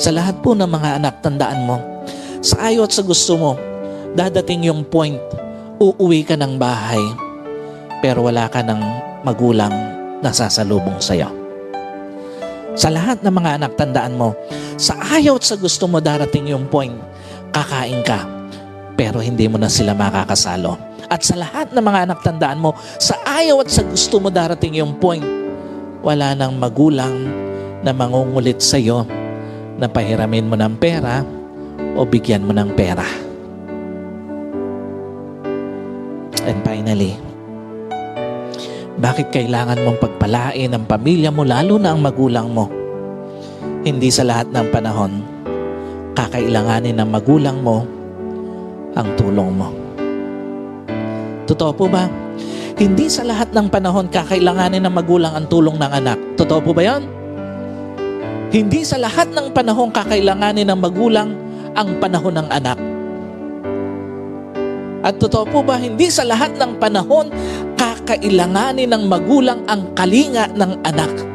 Sa lahat po ng mga anak, tandaan mo, sa ayaw at sa gusto mo, dadating yung point, uuwi ka ng bahay, pero wala ka ng magulang na sasalubong sa'yo. Sa lahat ng mga anak, tandaan mo, sa ayaw at sa gusto mo darating yung point, kakain ka, pero hindi mo na sila makakasalo. At sa lahat ng mga anak, tandaan mo, sa ayaw at sa gusto mo darating yung point, wala nang magulang na mangungulit sa'yo na pahiramin mo ng pera o bigyan mo ng pera. And finally, bakit kailangan mong pagpalain ang pamilya mo lalo na ang magulang mo? Hindi sa lahat ng panahon, kakailanganin ng magulang mo ang tulong mo. Totoo po ba? Hindi sa lahat ng panahon kakailanganin ng magulang ang tulong ng anak. Totoo po ba yan? Hindi sa lahat ng panahon kakailanganin ng magulang ang panahon ng anak. At totoo po ba, hindi sa lahat ng panahon kakailanganin ng magulang ang kalinga ng anak.